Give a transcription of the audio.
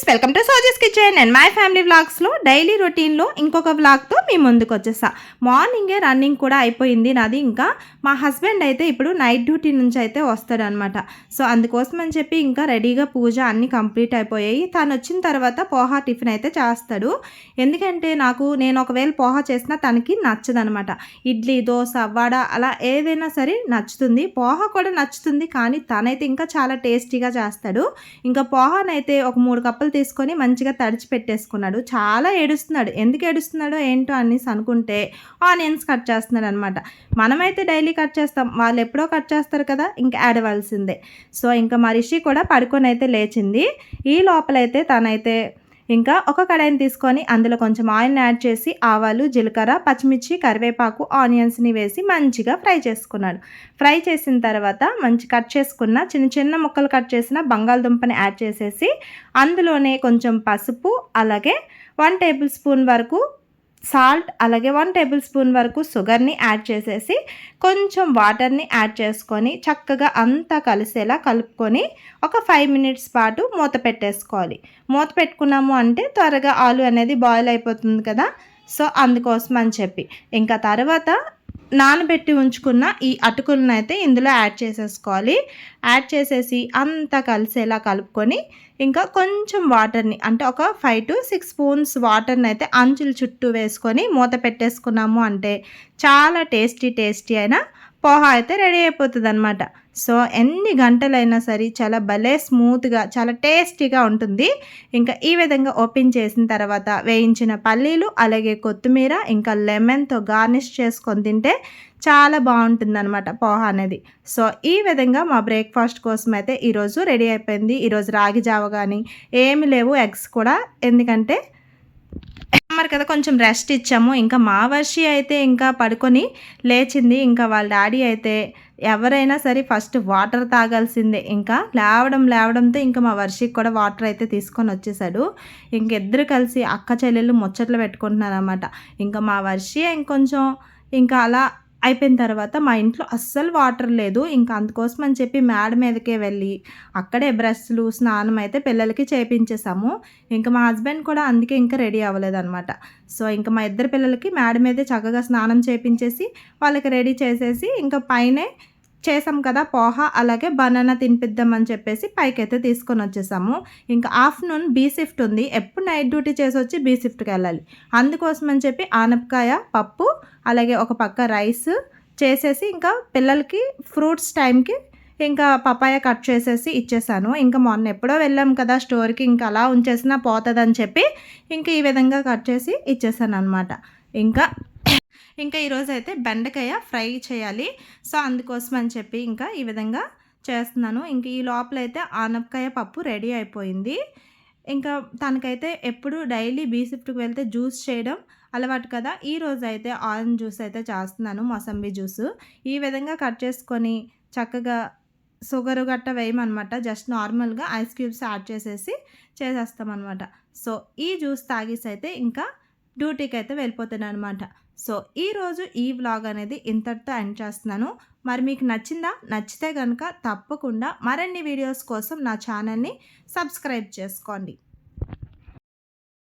Friends welcome to Sojes kitchen and my family వ్లాగ్స్లో daily రొటీన్లో ఇంకొక వ్లాగ్తో మీ ముందుకు వచ్చేసా. మార్నింగే రన్నింగ్ కూడా అయిపోయింది నాది ఇంకా. మా హస్బెండ్ అయితే ఇప్పుడు నైట్ డ్యూటీ నుంచి అయితే వస్తాడనమాట. సో అందుకోసం అని చెప్పి ఇంకా రెడీగా పూజ అన్నీ కంప్లీట్ అయిపోయాయి. తను వచ్చిన తర్వాత పోహా టిఫిన్ అయితే చేస్తాడు. ఎందుకంటే నాకు నేను ఒకవేళ పోహా చేసినా తనకి నచ్చదనమాట. ఇడ్లీ దోశ వడ అలా ఏదైనా సరే నచ్చుతుంది. పోహా కూడా నచ్చుతుంది కానీ తనైతే ఇంకా చాలా టేస్టీగా చేస్తాడు. ఇంకా పోహానైతే ఒక మూడు కప్పులు తీసుకొని మంచిగా తడిచి పెట్టేసుకున్నాడు. చాలా ఏడుస్తున్నాడు. ఎందుకు ఏడుస్తున్నాడో ఏంటో అనేసి అనుకుంటే ఆనియన్స్ కట్ చేస్తున్నాడు అనమాట మనమైతే డైలీ కట్ చేస్తాం. వాళ్ళు ఎప్పుడో కట్ చేస్తారు కదా ఇంకా ఏడవలసిందే. సో ఇంకా మరిషి కూడా పడుకొని అయితే లేచింది. ఈ లోపలైతే తనైతే ఇంకా ఒక కడాయిని తీసుకొని అందులో కొంచెం ఆయిల్ని యాడ్ చేసి ఆవాలు జీలకర్ర పచ్చిమిర్చి కరివేపాకు ఆనియన్స్ని వేసి మంచిగా ఫ్రై చేసుకున్నాడు. ఫ్రై చేసిన తర్వాత మంచి కట్ చేసుకున్న చిన్న చిన్న ముక్కలు కట్ చేసిన బంగాళదుంపని యాడ్ చేసేసి అందులోనే కొంచెం పసుపు అలాగే వన్ టేబుల్ స్పూన్ వరకు సాల్ట్ అలాగే వన్ టేబుల్ స్పూన్ వరకు షుగర్ని యాడ్ చేసేసి కొంచెం వాటర్ని యాడ్ చేసుకొని చక్కగా అంతా కలిసేలా కలుపుకొని ఒక ఫైవ్ మినిట్స్ పాటు మూత పెట్టేసుకోవాలి. మూత పెట్టుకున్నాము అంటే త్వరగా ఆలు అనేది బాయిల్ అయిపోతుంది కదా. సో అందుకోసం అని చెప్పి. ఇంకా తర్వాత నానబెట్టి ఉంచుకున్న ఈ అటుకులను అయితే ఇందులో యాడ్ చేసేసుకోవాలి. యాడ్ చేసేసి అంతా కలిసేలా కలుపుకొని ఇంకా కొంచెం వాటర్ని అంటే ఒక ఫైవ్ టు సిక్స్ స్పూన్స్ వాటర్ని అయితే అంచుల చుట్టూ వేసుకొని మూత పెట్టేసుకున్నాము అంటే చాలా టేస్టీ టేస్టీ అయినా పోహా అయితే రెడీ అయిపోతుంది అనమాట సో ఎన్ని గంటలైనా సరే చాలా భలే స్మూత్గా చాలా టేస్టీగా ఉంటుంది. ఇంకా ఈ విధంగా ఓపెన్ చేసిన తర్వాత వేయించిన పల్లీలు అలాగే కొత్తిమీర ఇంకా లెమన్తో గార్నిష్ చేసుకొని తింటే చాలా బాగుంటుంది అనమాట పోహా అనేది. సో ఈ విధంగా మా బ్రేక్ఫాస్ట్ కోసం అయితే ఈరోజు రెడీ అయిపోయింది. ఈరోజు రాగి జావ కానీ ఏమి లేవు ఎగ్స్ కూడా. ఎందుకంటే మరి కదా కొంచెం రెస్ట్ ఇచ్చాము. ఇంకా మా వర్షి అయితే ఇంకా పడుకొని లేచింది. ఇంకా వాళ్ళ డాడీ అయితే ఎవరైనా సరే ఫస్ట్ వాటర్ తాగాల్సిందే. ఇంకా లేవడం లేవడంతో ఇంకా మా వర్షికి కూడా వాటర్ అయితే తీసుకొని వచ్చేసాడు. ఇంకిద్దరు కలిసి అక్క చెల్లెళ్ళు ముచ్చట్లు పెట్టుకుంటున్నారు అనమాట ఇంకా మా వర్షి ఇంకొంచెం ఇంకా అలా అయిపోయిన తర్వాత మా ఇంట్లో అస్సలు వాటర్ లేదు. ఇంకా అందుకోసం అని చెప్పి మేడ మీదకే వెళ్ళి అక్కడే బ్రష్లు స్నానం అయితే పిల్లలకి చేపించేసాము ఇంకా మా హస్బెండ్ కూడా అందుకే ఇంకా రెడీ అవ్వలేదన్నమాట. సో ఇంకా మా ఇద్దరు పిల్లలకి మేడ మీదే చక్కగా స్నానం చేపించేసి వాళ్ళకి రెడీ చేసేసి ఇంకా పైనే చేసాం కదా పోహ అలాగే బనానా తినిపిద్దామని చెప్పేసి పైకైతే తీసుకొని వచ్చేసాము. ఇంకా ఆఫ్టర్నూన్ బీ షిఫ్ట్ ఉంది. ఎప్పుడు నైట్ డ్యూటీ చేసి వచ్చి బీ షిఫ్ట్కి వెళ్ళాలి. అందుకోసం అని చెప్పి ఆనపకాయ పప్పు అలాగే ఒక పక్క రైస్ చేసేసి ఇంకా పిల్లలకి ఫ్రూట్స్ టైంకి ఇంకా పపాయ కట్ చేసేసి ఇచ్చేసాను. ఇంకా మొన్న ఎప్పుడో వెళ్ళాం కదా స్టోర్కి ఇంకా అలా ఉంచేసినా పోతుందని చెప్పి ఇంకా ఈ విధంగా కట్ చేసి ఇచ్చేసాను అనమాట ఇంకా ఇంకా ఈరోజు అయితే బెండకాయ ఫ్రై చేయాలి. సో అందుకోసం అని చెప్పి ఇంకా ఈ విధంగా చేస్తున్నాను. ఇంక ఈ లోపల అయితే ఆనపకాయ పప్పు రెడీ అయిపోయింది. ఇంకా తనకైతే ఎప్పుడు డైలీ బీ షిఫ్ట్కి వెళ్తే జ్యూస్ చేయడం అలవాటు కదా. ఈ రోజు అయితే ఆరెంజ్ జ్యూస్ అయితే చేస్తున్నాను మసంబి జ్యూస్. ఈ విధంగా కట్ చేసుకొని చక్కగా షుగర్ గట్ట వేయమన్నమాట. జస్ట్ నార్మల్గా ఐస్ క్యూబ్స్ యాడ్ చేసేసి చేసేస్తామన్నమాట. సో ఈ జ్యూస్ తాగేసి అయితే ఇంకా డ్యూటీకి అయితే వెళ్ళిపోతున్నాను అనమాట సో ఈరోజు ఈ వ్లాగ్ అనేది ఇంతటితో ఎండ్ చేస్తున్నాను. మరి మీకు నచ్చిందా? నచ్చితే కనుక తప్పకుండా మరిన్ని వీడియోస్ కోసం నా ఛానల్ని సబ్స్క్రైబ్ చేసుకోండి.